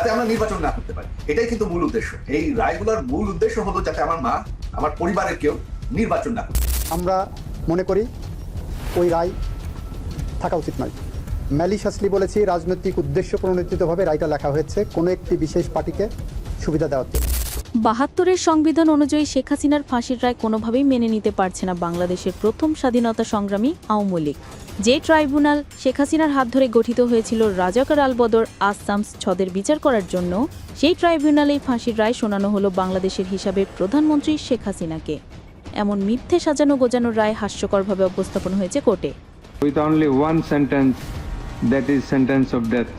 যাতে আমরা নির্বাচন না করতে পারি। এটাই কিন্তু মূল উদ্দেশ্য। এই রায়গুলোর মূল উদ্দেশ্য হলো যাতে আমার মা, আমার পরিবারের কেউ নির্বাচন না করতে আমরা মনে করি ওই রায় থাকা উচিত নয়। ম্যালিশাসলি বলেছি, রাজনৈতিক উদ্দেশ্য প্রণোদিতভাবে রায়টা লেখা হয়েছে। কোনো একটি বিশেষ পার্টিকে সুবিধা দেওয়ার জন্য। বাহাত্তরের সংবিধান অনুযায়ী শেখ হাসিনার ফাঁসির রায় কোনোভাবেই মেনে নিতে পারছে না বাংলাদেশের প্রথম স্বাধীনতা সংগ্রামী আওয়ামী লীগ। যে ট্রাইব্যুনাল শেখ হাসিনার হাত ধরে গঠিত হয়েছিল রাজাকার আলবদর আসামস ছদের বিচার করার জন্য, সেই ট্রাইব্যুনালেই ফাঁসির রায় শোনানো হলো বাংলাদেশের হিসাবে প্রধানমন্ত্রী শেখ হাসিনাকে। এমন মিথ্যে সাজানো গোজানো রায় হাস্যকরভাবে উপস্থাপন হয়েছে কোর্টে। With only one sentence, that is sentence of death.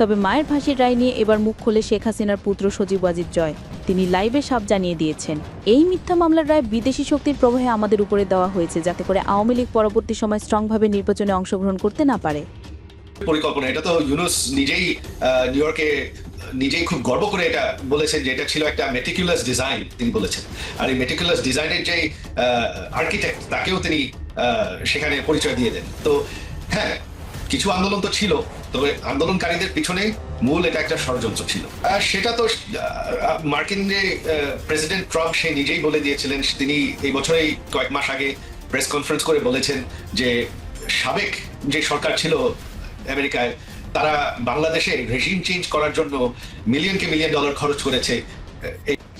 তবে মায়ের ফাঁসির রায় নিয়ে এবার মুখ খোলে শেখ হাসিনার পুত্র সজীব ওয়াজিদ জয়। তিনি লাইভে সাপ জানিয়ে দিয়েছেন। এই মিথ্যা মামলার রায় বিদেশি শক্তির প্রবাহে আমাদের উপরে দেওয়া হয়েছে, যাতে করে আওয়ামী লীগ পরবর্তী সময় স্ট্রংভাবে নির্বাচনে অংশগ্রহণ করতে না পারে। পরিকল্পনা, এটা তো ইউনুস নিজেই নিউ ইয়র্কে নিজেই খুব গর্ব করে এটা বলেছেন যে এটা ছিল একটা মেটিকুলাস ডিজাইন তিনি বলেছেন। আর এই মেটিকুলাস ডিজাইনের যে আর্কিটেক্ট তাকেও তিনি সেখানে পরিচয় দিয়ে দেন। তো হ্যাঁ কিছু আন্দোলন তো ছিল, তবে আন্দোলনকারীদের পিছনে মূল এটা একটা ষড়যন্ত্র ছিল। আর সেটা তো মার্কিন যে প্রেসিডেন্ট ট্রাম্প সে নিজেই বলে দিয়েছিলেন, তিনি এই বছরেই কয়েক মাস আগে প্রেস কনফারেন্স করে বলেছেন যে সাবেক যে সরকার ছিল আমেরিকায়, তারা বাংলাদেশে রেজিম চেঞ্জ করার জন্য মিলিয়নকে মিলিয়ন ডলার খরচ করেছে।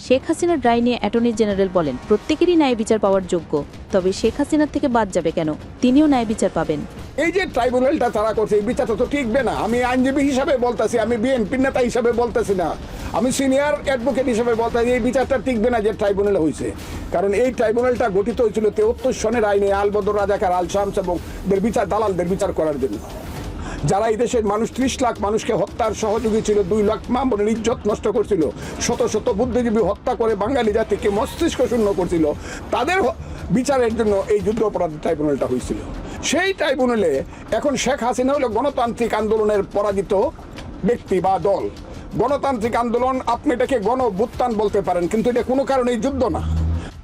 শেখ হাসিনার রায় নিয়ে অ্যাটর্নি জেনারেল বলেন, প্রত্যেকেরই ন্যায় বিচার পাওয়ার যোগ্য, তবে শেখ হাসিনার থেকে বাদ যাবে কেন? তিনিও ন্যায় বিচার পাবেন। এই যে ট্রাইব্যুনালটা তারা করছে, এই বিচারটা তো টিকবে না। আমি আইনজীবী হিসাবে বলতেছি, আমি বিএনপির নেতা হিসাবে বলতেছি না। আমি সিনিয়র অ্যাডভোকেট হিসাবে বলতেছি, এই বিচারটা টিকবে না যে ট্রাইব্যুনাল হয়েছে কারণ এই ট্রাইব্যুনালটা গঠিত হয়েছিল তেহত্তর সনের আইনে আলবদর রাজাকার আল শামস এবং বিচার, দালালদের বিচার করার জন্য। যারা এই দেশের মানুষ, ত্রিশ লাখ মানুষকে হত্যার সহযোগী ছিল, দুই লাখ মামনের ইজ্জত নষ্ট করছিল, শত শত বুদ্ধিজীবী হত্যা করে বাঙালি জাতিকে মস্তিষ্ক শূন্য করছিল, তাদের বিচারের জন্য এই যুদ্ধ অপরাধ ট্রাইব্যুনালটা হয়েছিল সেই ট্রাইব্যুনালে এখন শেখ হাসিনা হলো গণতান্ত্রিক আন্দোলনের পরাজিত ব্যক্তি বা দল। গণতান্ত্রিক আন্দোলন আপনি এটাকে গণ বলতে পারেন, কিন্তু এটা কোনো কারণেই যুদ্ধ না।